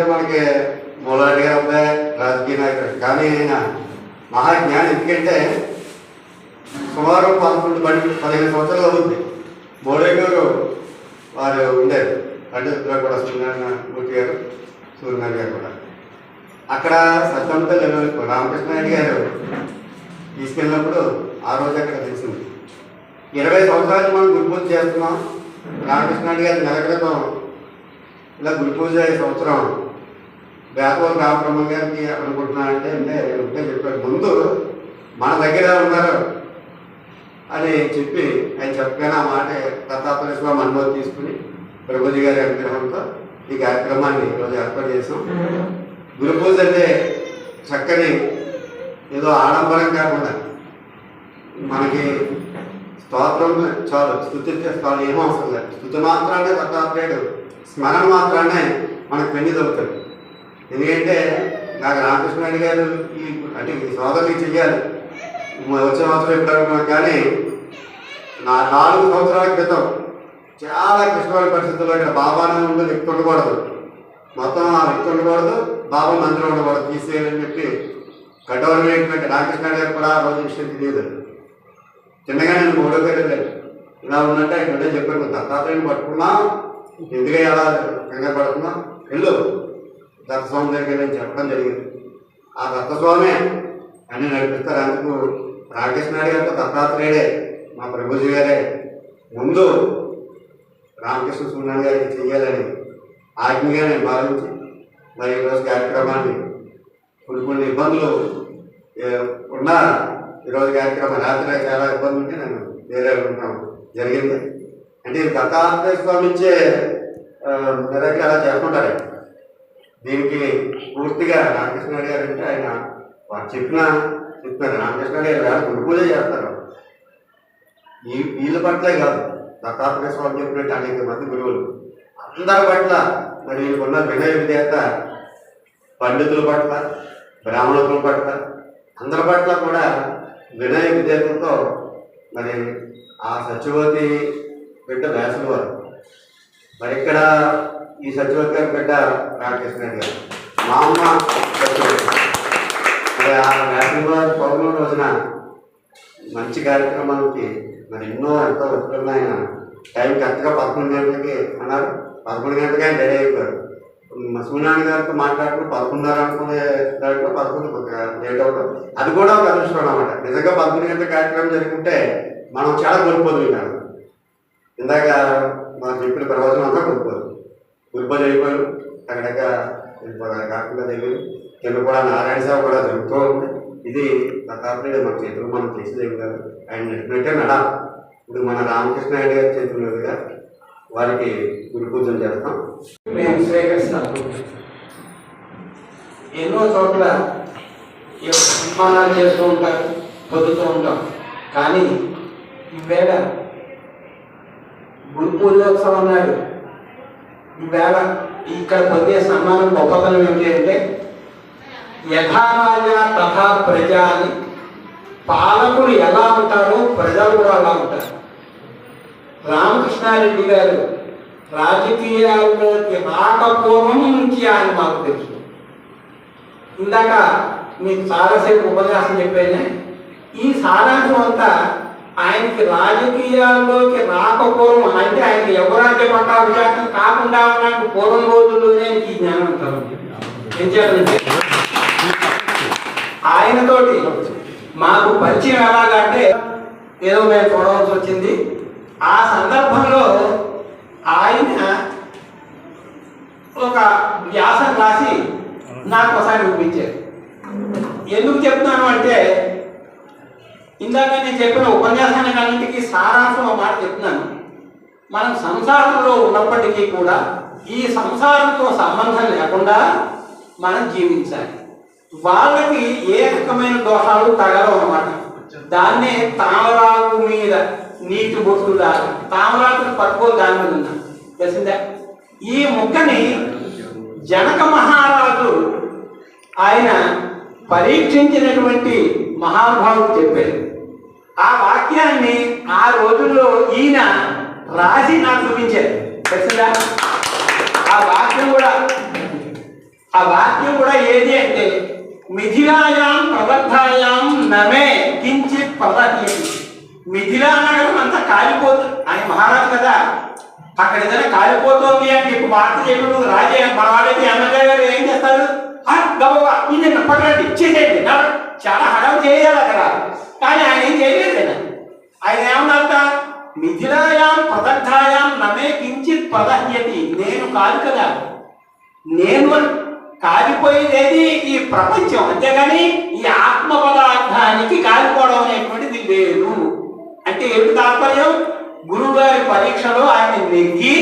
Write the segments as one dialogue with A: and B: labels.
A: అయితే మనకి మూలారెడ్డి గారు అబ్బాయి రాజకీయ నాయకుడు కానీ ఆయన మహాజ్ఞానం ఎందుకంటే సుమారు పదకొండు పది పదిహేను సంవత్సరాలు అవుతుంది మోడీ గారు వారు ఉండేది పండితులు కూడా మూర్తి గారు సూర్యనారాయణ గారు కూడా అక్కడ సత్యంతో లేవు రామకృష్ణ గారు తీసుకెళ్ళినప్పుడు ఆ రోజు అక్కడ తెలిసింది ఇరవై సంవత్సరాలు మనం గురు పూజ చేస్తున్నాం రామకృష్ణ గారి నెల క్రితం ఇలా గురు పూజ సంవత్సరం వేదవరం రామబ్రహ్మ గారికి అనుకుంటున్నాను అంటే నేను ఉంటే చెప్పాడు ముందు మన దగ్గర ఉన్నారు అని చెప్పి ఆయన చెప్పగానే ఆ మాట దత్తాత్రేయ స్వామి అనుభవం తీసుకుని ప్రభుజీ గారి అనుగ్రహంతో ఈ కార్యక్రమాన్ని ఈరోజు ఏర్పాటు చేసాం గురు పూజ అంటే చక్కని ఏదో ఆడంబరం కాకుండా మనకి స్తోత్రం చాలు స్థుతించే స్థానం అవసరం లేదు స్థుతి మాత్రమే దత్తాత్రేయుడు స్మరణ మాత్రానే మనకు పెళ్లి దొరుకుతుంది ఎందుకంటే నాకు రామకృష్ణ గారు ఈ అంటే ఈ సోదరులు చెయ్యాలి వచ్చే సంవత్సరం ఎప్పుడు కానీ నా నాలుగు సంవత్సరాల క్రితం చాలా కృష్ణమైన పరిస్థితుల్లో ఇక్కడ బాబాను ఉండదు ఎక్కువ ఉండకూడదు మొత్తం ఆ వ్యక్తి ఉండకూడదు బాబా మందిరం ఉండకూడదు తీసేయాలని చెప్పి గడ్డవరమైనటువంటి రామకృష్ణ గారు కూడా ఆ రోజు విషయం తెలియదు చిన్నగా నేను మూడో వెళ్ళాను ఇలా ఉన్నట్టు ఇక్కడ చెప్పాను తర్వాత పట్టుకున్నాం ఎందుకు ఎలా కంగారు పడుతున్నాం వెళ్ళు దత్తస్వామి దగ్గర నేను చెప్పడం జరిగింది ఆ దత్తస్వామే అని నడిపిస్తారు అందుకు రామకృష్ణాడి గారితో దత్తాత్రేయుడే మా ప్రభుజీ గారే ముందు రామకృష్ణ సుమారు గారికి చెయ్యాలని ఆజ్ఞగా నేను భావించి మరి ఈరోజు కార్యక్రమాన్ని కొన్ని కొన్ని ఇబ్బందులు ఉన్నా ఈరోజు కార్యక్రమం రాత్రి చాలా ఇబ్బంది ఉంటే నేను వేరే ఉంటాం జరిగింది అంటే దత్తాత్రేయ స్వామి ఇచ్చే అలా చేసుకుంటారు దీనికి పూర్తిగా రామకృష్ణ గారు అంటే ఆయన వారు చెప్పిన చెప్తున్నారు రామకృష్ణ గారు వేళ గురుపూజ చేస్తారు ఈ వీళ్ళ పట్లే కాదు దత్తాత్రేయ స్వామి చెప్పినట్టు అనేక మంది గురువులు అందరి పట్ల మరి ఉన్న వినయ విధేత పండితుల పట్ల బ్రాహ్మణుల పట్ల అందరి పట్ల కూడా వినయ విధేతలతో మరి ఆ సత్యవతి బిడ్డ వేసిన వారు మరి ఇక్కడ ఈ సచివత్ గారి బిడ్డ నాగేశ్వర గారు మా అమ్మ ఆ పౌర్ణమి రోజున మంచి కార్యక్రమానికి మరి ఎన్నో ఎంతో వస్తువులు ఆయన టైం కరెక్ట్గా పదకొండు గంటలకి అన్నారు పదకొండు గంటలకి ఆయన డెలీ అయిపోయారు సూర్యనారాయణ గారితో మాట్లాడుతూ పదకొండున్నర అనుకునే దాంట్లో పదకొండు లేట్ అవ్వడం అది కూడా ఒక అదృష్టం అనమాట నిజంగా పదకొండు గంటల కార్యక్రమం జరుగుతుంటే మనం చాలా కోల్పోతున్నాం ఇందాక మనం చెప్పిన ప్రవచనం అంతా కోల్పోతుంది ఉత్పత్తి అయిపోయారు అక్కడక్కడ కాకుండా దగ్గర తెలుగు కూడా నారాయణ సాగు కూడా జరుగుతూ ఉంది ఇది గతాత్మీయ మన చేతులు మనం చేసేదేం కాదు ఆయన నడిపినట్టే నడ ఇప్పుడు మన రామకృష్ణ రెడ్డి గారి చేతులు మీదుగా వారికి గురు పూజలు చేస్తాం మేము స్వీకరిస్తాం ఎన్నో చోట్ల నిర్మాణాలు చేస్తూ ఉంటాం పొద్దుతూ ఉంటాం కానీ ఈవేళ గురు పూజోత్సవం నాడు ఈవేళ ఇక్కడ పొందే సన్మానం గొప్పతనం ఏమిటి అంటే యథారాజ తథా ప్రజా అని పాలకుడు ఎలా ఉంటారో ప్రజలు కూడా అలా ఉంటారు రామకృష్ణారెడ్డి గారు రాజకీయాల్లోకి రాకపోవడం నుంచి ఆయన మాకు తెలుసు ఇందాక మీకు చాలాసేపు ఉపన్యాసం చెప్పాను ఈ సారాంశం అంతా ఆయనకి రాజకీయాల్లోకి రాకపోవడం అంటే ఆయన ఎవరంటే పట్టా విశాఖం కాకుండా ఉన్నాడు పూర్వం రోజుల్లోనే ఈ జ్ఞానం ఆయనతోటి మాకు పరిచయం ఎలాగంటే ఏదో మేము చూడవలసి వచ్చింది ఆ సందర్భంలో ఆయన ఒక వ్యాసం రాసి నాకు ఒకసారి చూపించారు ఎందుకు చెప్తున్నాను అంటే ఇందాక నేను చెప్పిన ఉపన్యాసానికన్నింటికి సారాంశం ఒక మాట చెప్తున్నాను మనం సంసారంలో ఉన్నప్పటికీ కూడా ఈ సంసారంతో సంబంధం లేకుండా మనం జీవించాలి వాళ్ళకి ఏ రకమైన దోషాలు తగలవు అన్నమాట దాన్నే తామరాకు మీద నీటి బొట్టు దాని తామరాకుని పట్టుకో దాని మీద ఉన్నా తెలిసిందే ఈ ముక్కని జనక మహారాజు ఆయన పరీక్షించినటువంటి మహానుభావుడు చెప్పారు ఆ వాక్యాన్ని ఆ రోజుల్లో ఈయన రాసి నాకు చూపించారు తెలిసిందా ఆ వాక్యం కూడా ఆ వాక్యం కూడా ఏది అంటే మిథిలాయాం ప్రబద్ధాయాం నమే కించి మిథిలా నగరం అంతా కాలిపోతుంది ఆయన మహారాజు కదా అక్కడ ఏదైనా కాలిపోతుంది అని చెప్పి వార్త చెప్పి రాజే మనవాడైతే ఎమ్మెల్యే గారు ఏం చేస్తారు గబా ఇది పట్టండి చేసేయండి చాలా హడావు చేయాలి అక్కడ కానీ ఆయన ఏం చేయలేదు కదా ఆయన ఏమన్నా మిథిలాయాం పదార్థాయాం నమే కించిత్ పదహ్యతి నేను కాదు కదా నేను కాలిపోయేది ఈ ప్రపంచం అంతేగాని ఈ ఆత్మ పదార్థానికి కాలిపోవడం అనేటువంటిది లేదు అంటే ఏమిటి తాత్పర్యం గురువు పరీక్షలో ఆయన నెగ్గి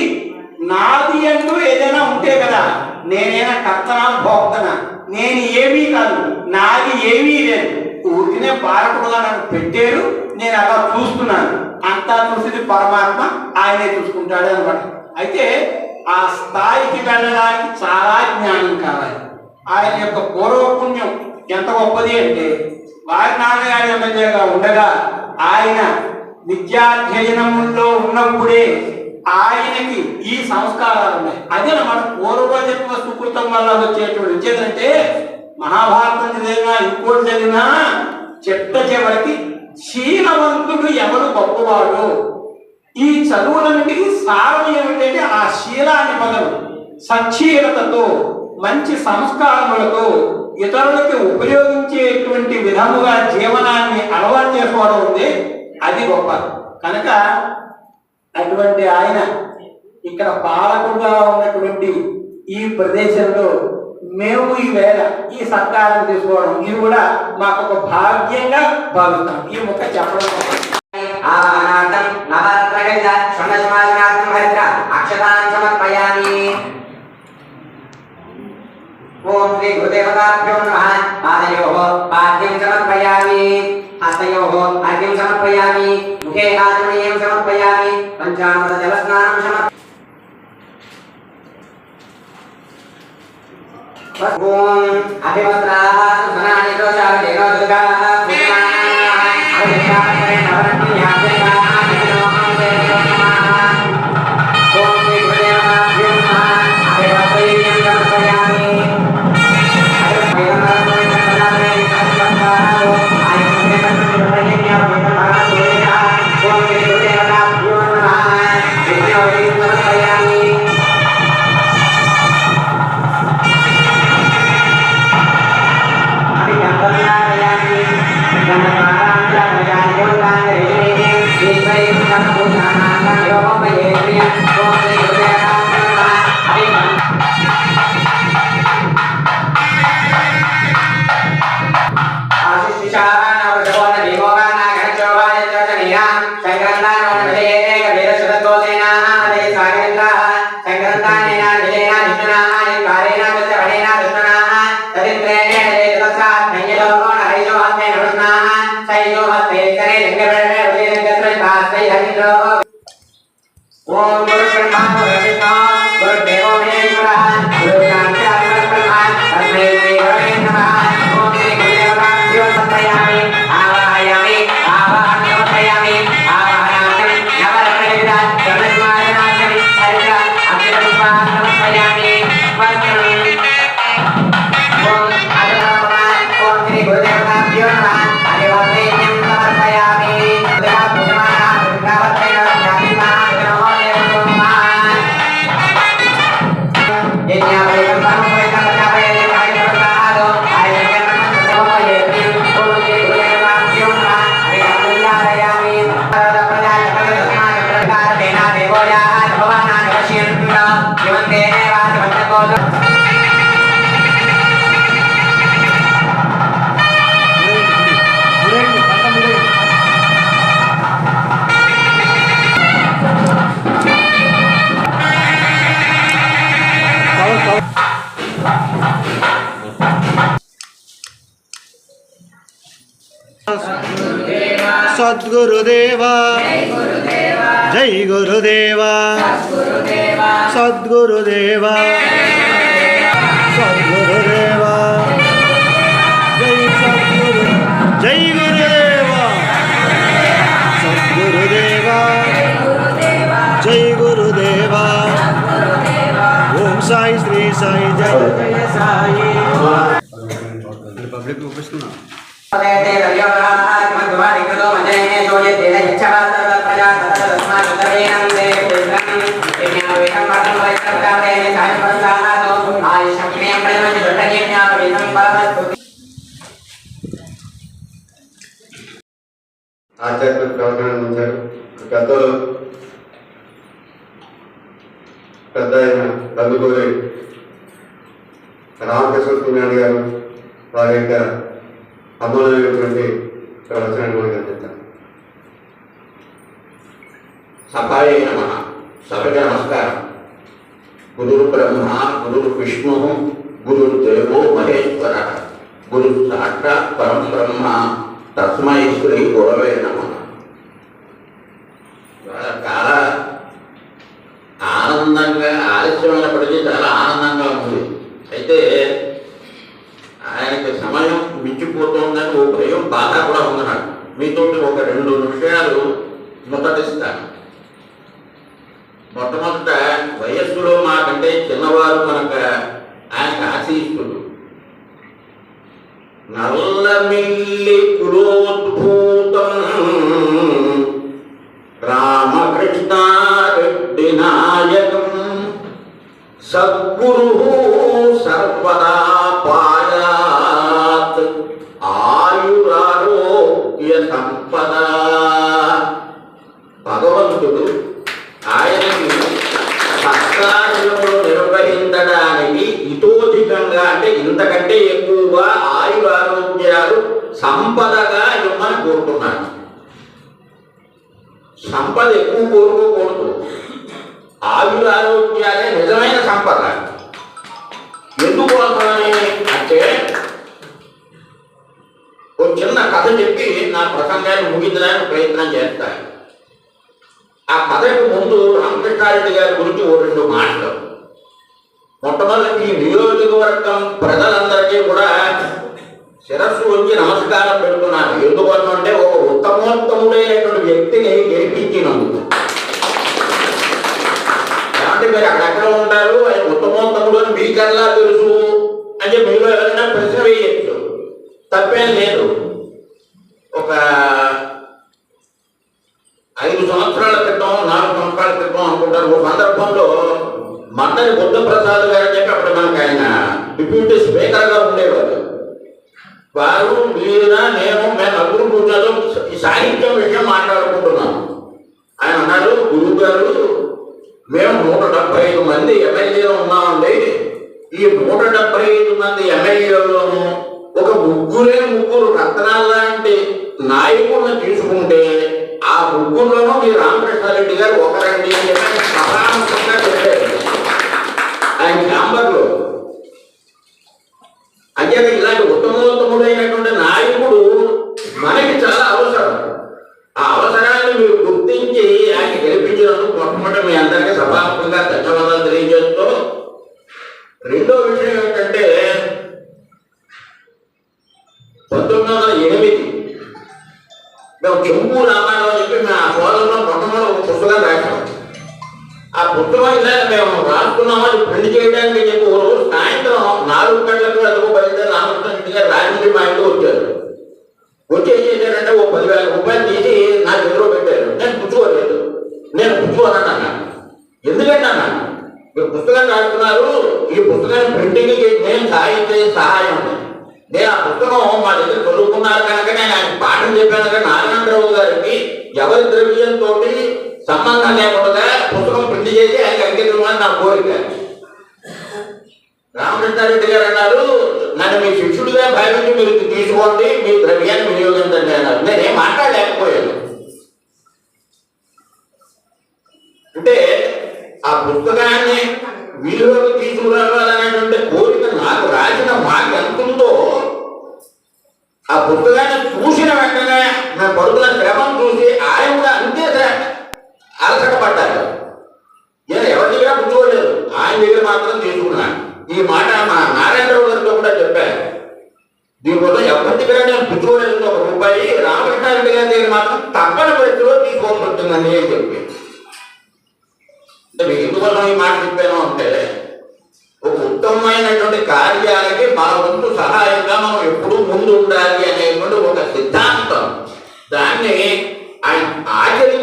A: నాది అంటూ ఏదైనా ఉంటే కదా నేనైనా కర్తనా భోక్తనా నేను ఏమీ కాదు నాది ఏమీ లేదు ఊరికినే బాలకుడుగా నన్ను పెట్టారు నేను అలా చూస్తున్నాను అంతా చూసింది పరమాత్మ ఆయనే చూసుకుంటాడు అనమాట అయితే ఆ స్థాయికి వెళ్ళడానికి చాలా జ్ఞానం కావాలి ఆయన యొక్క పూర్వపుణ్యం ఎంత గొప్పది అంటే వారి నాన్నగారి ఎమ్మెల్యేగా ఉండగా ఆయన విద్యాధ్యయనంలో ఉన్నప్పుడే ఆయనకి ఈ సంస్కారాలు ఉన్నాయి అదే మన పూర్వజన్మ సుకృతం వల్ల వచ్చేటువంటి వచ్చేదంటే మహాభారతం చదివినా ఇంకోటి చదివినా చెత్త చివరికి శీలవంతుడు ఎవరు గొప్పవాడు ఈ చదువులన్నిటికీ సారం ఏమిటంటే ఆ శీలాన్ని పదం సచ్చీలతతో మంచి సంస్కారములతో ఇతరులకి ఉపయోగించేటువంటి విధముగా జీవనాన్ని అలవాటు చేసుకోవడం ఉంది అది గొప్ప కనుక అటువంటి ఆయన ఇక్కడ పాలకుడుగా ఉన్నటువంటి ఈ ప్రదేశంలో మేము ఈవేళ ఈ సత్కారం తీసుకోవడం ఇది కూడా మాకు ఒక భాగ్యంగా భావిస్తాం ఈ మొక్క చెప్పడం ఓం శ్రీ గురుదేవతాభ్యో నమ పాదయో పాద్యం సమర్పయామి హస్తయో అర్ఘ్యం సమర్పయామి ముఖే ఆచమనీయం సమర్పయామి పంచామృత జలస్నానం సమర్ప ఓం అభివత్రా సుమనాని దోషా దేవదుర్గా సద్గురుదేవా జై గురుదేవా సద్గురుదేవా సద్గురుదేవా జై సద్గురు జై గురుదేవా సద్గురుదేవా జై గురుదేవా ఓం సాయి శ్రీ సాయి జయ సాయి పబ్లిక్ చూపిస్తున్నా सदैते रव्यवराः मध्वारिकतो मजये जोयते यच्छवादः प्रजातस्मादवेनं देवं यज्ञावेनं परमवैकर्तातेन सायपरसानातो आयुष्यज्ञं प्रयमति दृढयज्ञावेनं परमस्तुति ఆధ్యాత్మిక ప్రవర్తన ముందరు గతంలో పెద్ద అయిన నందుకూరి రామకృష్ణ గారు వారి యొక్క అందులోటువంటి రచనటువంటి చెప్తాను సకాయ నమ సభకి నమస్కారం గురు బ్రహ్మ గురు విష్ణు గురు దేవో మహేశ్వర గురు సాక్షాత్ పరం బ్రహ్మ తస్మై శ్రీ గురవే నమ సంప్రదిస్తాను మొట్టమొదట వయస్సులో మాకంటే చిన్నవారు మనక ఆయన ఆశీస్తుడు నల్ల మిల్లి కులోద్భూ ఎప్పుడూ కోరుకోకూడదు ఆయుర ఆరోగ్యాలే నిజమైన సంపద ఎందుకు అవసరమే అంటే ఒక చిన్న కథ చెప్పి నా ప్రసంగాన్ని ముగించడానికి ప్రయత్నం చేస్తాను ఆ కథకు ముందు రామకృష్ణారెడ్డి గారి గురించి ఓ రెండు మాటలు మొట్టమొదటి ఈ నియోజకవర్గం ప్రజలందరికీ కూడా శిరస్సు ఉంచి నమస్కారం పెడుతున్నాను ఎందువల్లంటే ఒక ఉత్తమోత్తముడైనటువంటి వ్యక్తిని గెలిపించినందుకు అంటే మీరు అక్కడ ఉంటారు ఆయన ఉత్తమోత్తముడు అని మీకల్లా తెలుసు అని చెప్పి మీలో ఎవరైనా ప్రశ్న వేయచ్చు తప్పేం లేదు ఒక ఐదు సంవత్సరాల క్రితం నాలుగు సంవత్సరాల క్రితం అనుకుంటారు ఒక సందర్భంలో మండలి బుద్ధ ప్రసాద్ గారు చెప్పి అప్పుడు మనకు ఆయన డిప్యూటీ గా ఉండేవారు వారు మీరు నేను మేము నలుగురు ఈ సాహిత్యం విషయం మాట్లాడుకుంటున్నాం ఆయన అన్నారు గురువు గారు మేము నూట డెబ్బై ఐదు మంది ఎమ్మెల్యేలు ఉన్నామండి ఈ నూట డెబ్బై ఐదు మంది ఎమ్మెల్యేలోనూ ఒక ముగ్గురే ముగ్గురు రత్నాల లాంటి నాయకులను తీసుకుంటే ఆ ముగ్గురులోనూ మీ రామకృష్ణారెడ్డి గారు ఒకరండి అని ఆయన ఛాంబర్లో అంటే ఇలాంటి ఉత్తమోత్తముడైనటువంటి నాయకుడు మనకి చాలా అవసరం ఆ అవసరాన్ని మీరు గుర్తించి ఆయన గెలిపించినందుకు మొట్టమొదటి మీ అందరికీ సభాత్మకంగా ధన్యవాదాలు తెలియజేస్తూ రెండో విషయం ఏంటంటే పంతొమ్మిది వందల ఎనిమిది మేము చెంపు రామాయణం చెప్పి మేము ఆ కోలంలో మొట్టమొదటి ఒక పుస్తకం రాశాం ఉద్యమం ఇలాగ మేము రానుకున్నామని పెళ్లి చేయడానికి చెప్పి ఓ రోజు సాయంత్రం నాలుగు గంటలకు అదొక బయలుదేరి రామకృష్ణ గారు రాజమండ్రి మా ఇంట్లో వచ్చారు వచ్చి ఏం చేశారంటే ఓ పదివేల రూపాయలు తీసి నా ఎదురు పెట్టారు నేను పుచ్చుకోలేదు నేను పుచ్చుకోనన్నా ఎందుకంటే అన్న మీరు పుస్తకం రాస్తున్నారు ఈ పుస్తకాన్ని ప్రింటింగ్ చేసి నేను సహాయం చేసి సహాయం నేను ఆ పుస్తకం మా దగ్గర చదువుకున్నారు కనుక నేను ఆయన పాఠం చెప్పాను కనుక నారాయణరావు గారికి ఎవరి ద్రవ్యంతో సంబంధం లేకుండా పుస్తకం ప్రింట్ చేసి ఆయనకి అంకితం నా కోరిక రామకృష్ణారెడ్డి గారు అన్నారు నన్ను మీ శిష్యుడిగా భావించి మీరు తీసుకోండి మీ ద్రవ్యాన్ని వినియోగించండి అన్నారు నేనేం మాట్లాడలేకపోయాను అంటే ఆ పుస్తకాన్ని వీళ్ళలోకి తీసుకురావాలనేటువంటి కోరిక నాకు రాసిన మాకెంతుందో ఆ పుస్తకాన్ని చూసిన వెంటనే నా పడుతున్న క్రమం చూసి ఆయన కూడా అంతే సార్ అలసటపడ్డారు నేను ఎవరి దగ్గర కూర్చోలేదు ఆయన దగ్గర మాత్రం తీసుకున్నా ఈ మాట మా నారాయణరావు గారితో కూడా చెప్పాను దీనికోసం ఎవరి దగ్గర నేను కూర్చోలేదు ఒక రూపాయి రామకృష్ణారెడ్డి గారి దగ్గర మాత్రం తప్పని పరిస్థితిలో తీసుకోవాల్సి ఉంటుందని చెప్పి అంటే ఎందువల్ల ఈ మాట చెప్పాను అంటే ఒక ఉత్తమమైనటువంటి కార్యాలకి మన ముందు సహాయంగా మనం ఎప్పుడూ ముందు ఉండాలి అనేటువంటి ఒక సిద్ధాంతం దాన్ని ఆయన ఆచరి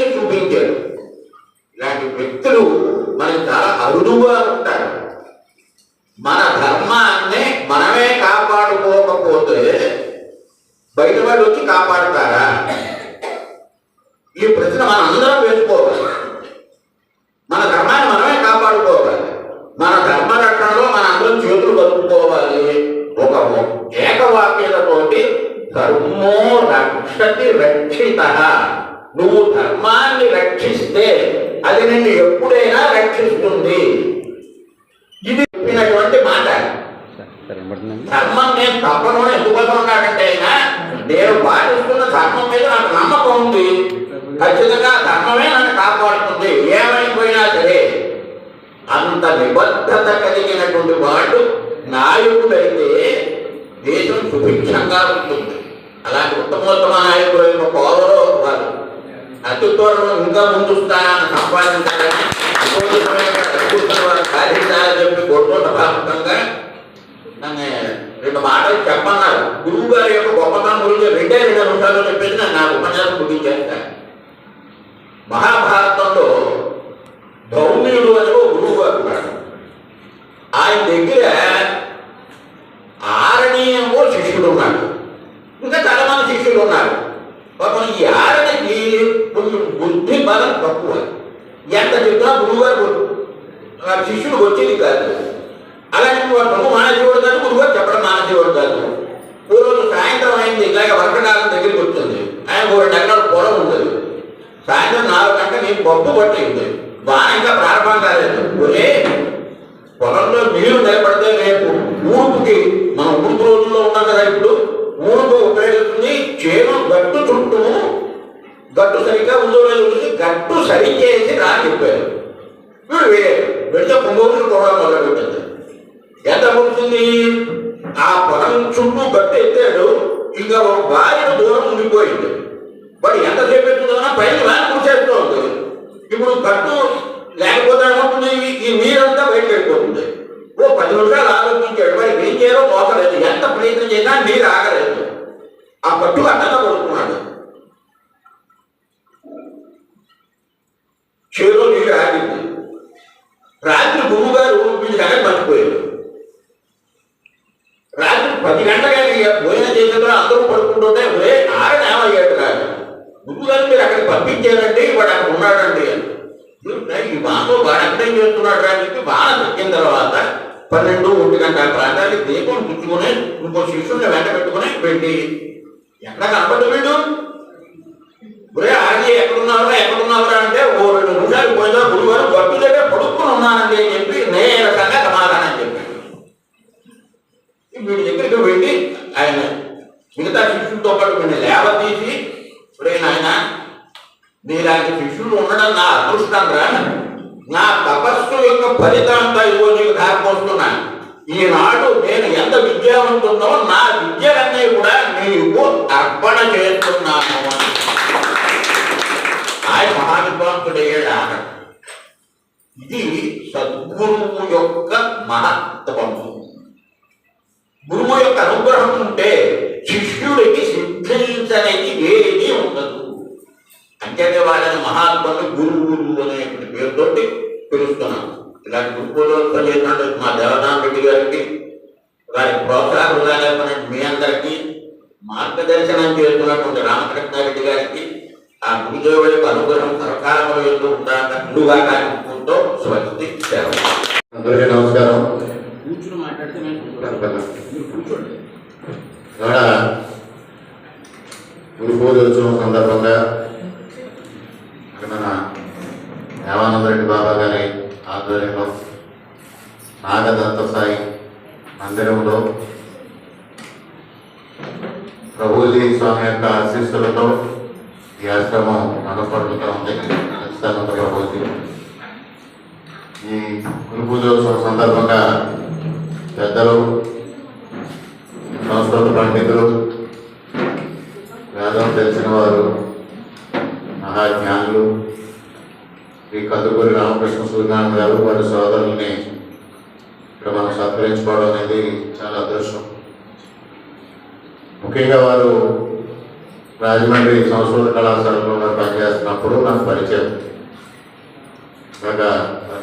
A: huduma euh, చెబుతున్న ధర్మం మీద నాకు నమ్మకం ఉంది ఖచ్చితంగా ధర్మమే నన్ను కాపాడుతుంది ఏమైపోయినా సరే అంత నిబద్ధత కలిగినటువంటి వాళ్ళు నాయకుడైతే దేశం సుభిక్షంగా ఉంటుంది అలాంటి ఉత్తమోత్తమ నాయకుడు యొక్క పోవరో వారు అతి త్వరలో ఇంకా ముందు సంపాదించాలని సాధించాలని చెప్పి గొప్ప భాగంగా రెండు మాటలు చెప్పన్నారు గురువు గారి యొక్క గొప్పతనం గురించి రెండే రెండు అంశాలు చెప్పేది నా ఉపన్యాసం ముగించేస్తా మహాభారతంలో ధౌమ్యుడు అని ఒక గురువు గారు ఆయన దగ్గర ఆరణీయంలో శిష్యుడు ఉన్నాడు ఇంకా చాలా మంది శిష్యులు ఉన్నారు పాపం ఈ ఆరణకి కొంచెం బుద్ధి బలం తక్కువ ఎంత చెప్పినా గురువు గారు శిష్యుడు వచ్చేది కాదు అలాంటి వాడు నువ్వు మానేసేవాడు కాదు నువ్వు కూడా చెప్పడం మానేసేవాడు కాదు ఓ రోజు సాయంత్రం అయింది ఇలాగ వర్గకాలం దగ్గరికి వస్తుంది ఆయన ఒక రెండు ఎకరాలు పొలం ఉంటుంది సాయంత్రం నాలుగు గంటల నీ పప్పు పట్టింది ఉంది బాగా ప్రారంభం కాలేదు ఒరే పొలంలో నీళ్లు నిలబడితే రేపు ఊరుపుకి మనం ఉడుపు రోజుల్లో ఉన్నాం కదా ఇప్పుడు ఊరుపు ఉపయోగిస్తుంది చేను గట్టు చుట్టూ గట్టు సరిగ్గా ఉందో ఉంటుంది గట్టు సరి చేసి రా చెప్పారు వీడు వేరే వెళ్తే పొంగోలు కూడా మొదలు పెట్టింది ఎంత కొడుతుంది ఆ పొలం చుట్టూ గట్టి ఎత్తాడు ఇంకా ఒక భార్య దూరం ఉండిపోయింది వాడు ఎంత చేపెట్టుకుందా పైన వ్యాన్ కూర్చేస్తూ ఉంటుంది ఇప్పుడు గట్టు లేకపోతే ఏమవుతుంది ఈ నీరంతా బయట పెట్టిపోతుంది ఓ పది నిమిషాలు ఆలోచించాడు మరి ఏం చేయాలో మోసలేదు ఎంత ప్రయత్నం చేసినా నీరు ఆగలేదు ఆ పట్టు అడ్డంగా పడుతున్నాడు చేరు నీరు ఆగింది రాత్రి పది గంటలకి భోజనం చేసేందుకు అందరూ పడుకుంటుంటే ఒరే ఆయన ఏమయ్యాడు కాదు గురువుగారు మీరు అక్కడికి పంపించారండి వాడు అక్కడ ఉన్నాడండి ఈ బాగా వాడు అర్థం చేస్తున్నాడు అని చెప్పి బాగా తగ్గిన తర్వాత పన్నెండు ఒంటి గంట ప్రాంతానికి దీపం పుచ్చుకొని ఇంకో శిష్యుని వెంట పెట్టుకుని వెళ్ళి ఎక్కడ కనపడు వీడు ఒరే ఆగి ఎక్కడున్నారా ఎక్కడున్నారా అంటే ఓ రెండు నిమిషాలు పోయినా గురువారు గారు కృప చేసినందుకు మా దేవనాథ రెడ్డి గారికి వారి ప్రోత్సాహం లేకపోయిన మీ అందరికీ మార్గదర్శనం చేస్తున్నటువంటి రామకృష్ణారెడ్డి గారికి ఆ గురుదేవుడి అనుగ్రహం సరకాలంలో ఎందుకు ఉండాగా కానుకుంటూ స్వస్తి సేవ అందరికీ నమస్కారం కూర్చుని మాట్లాడితే గురు పూజోత్సవం సందర్భంగా మన బాబా గారి ఆధ్వర్యంలో నాగదంత సాయి మందిరంలో ప్రభుజీ స్వామి యొక్క ఆశీస్సులతో ఈ ఆశ్రమం మనపడుతూ ఉంది ఖచ్చితంగా ప్రభుజీ ఈ గురు పూజోత్సవం సందర్భంగా పెద్దలు సంస్కృత పండితులు నేను సంస్కృత కళాశాలలో నాకు పనిచేస్తున్నప్పుడు నాకు పరిచయం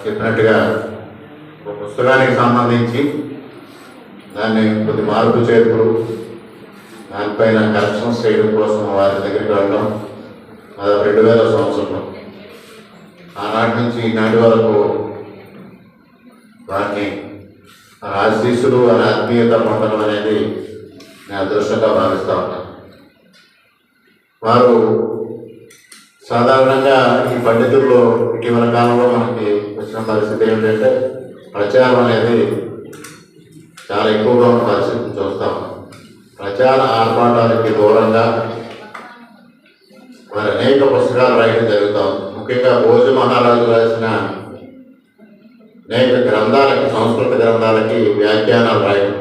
A: చెప్పినట్టుగా ఒక పుస్తకానికి సంబంధించి దాన్ని కొద్ది మార్పు చేతులు దానిపైన కరెక్షన్స్ చేయడం కోసం వారి దగ్గరికి వెళ్ళడం అది రెండు వేల సంవత్సరంలో ఆనాటి నుంచి ఈనాటి వరకు వారిని ఆశీస్సులు వారి ఆత్మీయత పొందడం అనేది నేను అదృష్టంగా భావిస్తాను వారు సాధారణంగా ఈ పండితుల్లో ఇటీవల కాలంలో మనకి వచ్చిన పరిస్థితి ఏంటంటే ప్రచారం అనేది చాలా ఎక్కువగా ఉన్న పరిస్థితి చూస్తాం ప్రచార ఆర్పాటానికి దూరంగా మరి అనేక పుస్తకాలు రాయడం జరుగుతాం ముఖ్యంగా భోజ మహారాజు రాసిన అనేక గ్రంథాలకి సంస్కృత గ్రంథాలకి వ్యాఖ్యానాలు రాయడం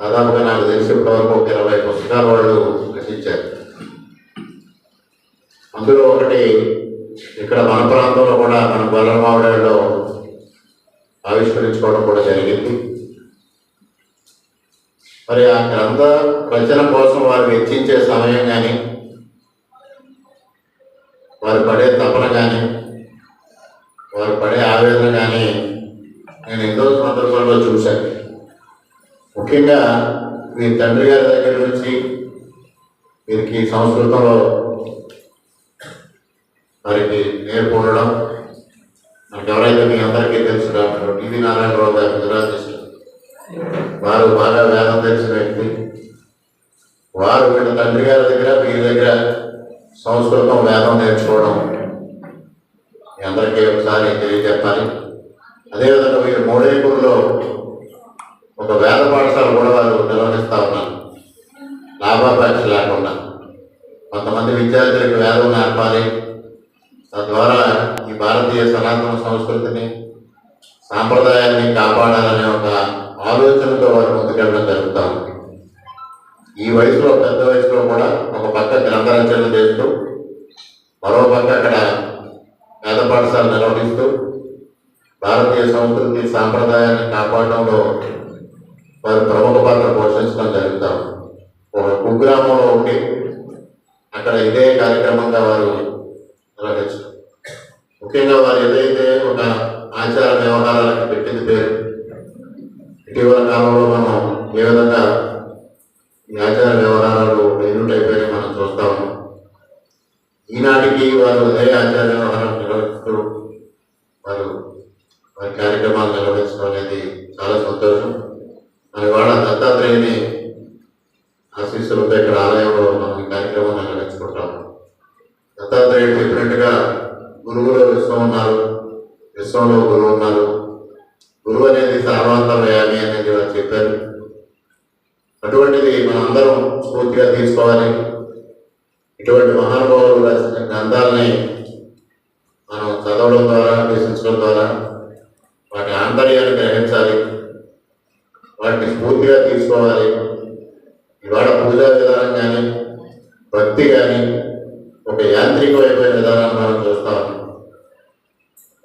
A: దాదాపుగా నాకు తెలిసి ఇప్పటివరకు ఒక ఇరవై పుస్తకాలు వాళ్ళు రచించారు అందులో ఒకటి ఇక్కడ మన ప్రాంతంలో కూడా మన గొల్లమావిడలో ఆవిష్కరించుకోవడం కూడా జరిగింది మరి ఆ గ్రంథ రచన కోసం వారు వెచ్చించే సమయం కానీ వారు పడే తపన కానీ వారు పడే ఆవేదన కానీ నేను ఎంతో సందర్భంలో చూశాను ముఖ్యంగా మీ తండ్రి గారి దగ్గర నుంచి ఈ సంస్కృతంలో వారికి నేర్పొందడం మనకి ఎవరైతే మీ అందరికీ తెలుసు డాక్టర్ టివి నారాయణరావు గారు గుజరాత్ వారు బాగా వేదం తెలిసిన వ్యక్తి వారు వీళ్ళ తండ్రి గారి దగ్గర మీ దగ్గర సంస్కృతం వేదం నేర్చుకోవడం మీ అందరికీ ఒకసారి తెలియజెప్పాలి అదేవిధంగా మీరు మోడేపూర్లో ఒక వేద పాఠశాల కూడా వారు నిర్వహిస్తూ ఉన్నారు లాభాపేక్ష లేకుండా కొంతమంది విద్యార్థులకు వేదం నేర్పాలి తద్వారా ఈ భారతీయ సనాతన సంస్కృతిని సాంప్రదాయాన్ని కాపాడాలనే ఒక ఆలోచనతో వారు ముందుకెళ్ళడం జరుగుతూ ఉంది ఈ వయసులో పెద్ద వయసులో కూడా ఒక పక్క గ్రంథరచన చేస్తూ మరో పక్క అక్కడ పేద పాఠశాల నిర్వహిస్తూ భారతీయ సంస్కృతి సాంప్రదాయాన్ని కాపాడడంలో వారు ప్రముఖ పాత్ర పోషించడం జరుగుతాం ఒక కుగ్రామంలో ఉండి అక్కడ ఇదే కార్యక్రమంగా వారు వెలగచ్చు ముఖ్యంగా వారు ఏదైతే ఒక ఆచార వ్యవహారాలకు పెట్టింది పేరు ఇటీవల కాలంలో మనం ఏ విధంగా ఈ ఆచార వ్యవహారాలు ఎన్నుంటి అయిపోయాయి మనం చూస్తాము ఈనాటికి వారు అదే ఆచార వ్యవహారాలు నిర్వహిస్తూ వారు వారి కార్యక్రమాలు నిర్వహించడం అనేది చాలా సంతోషం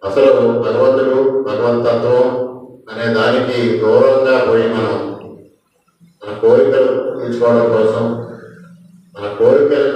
A: అసలు భగవంతుడు భగవంతత్వం అనే దానికి దూరంగా పోయి మనం మన కోరికలు తీర్చుకోవడం కోసం మన కోరికలు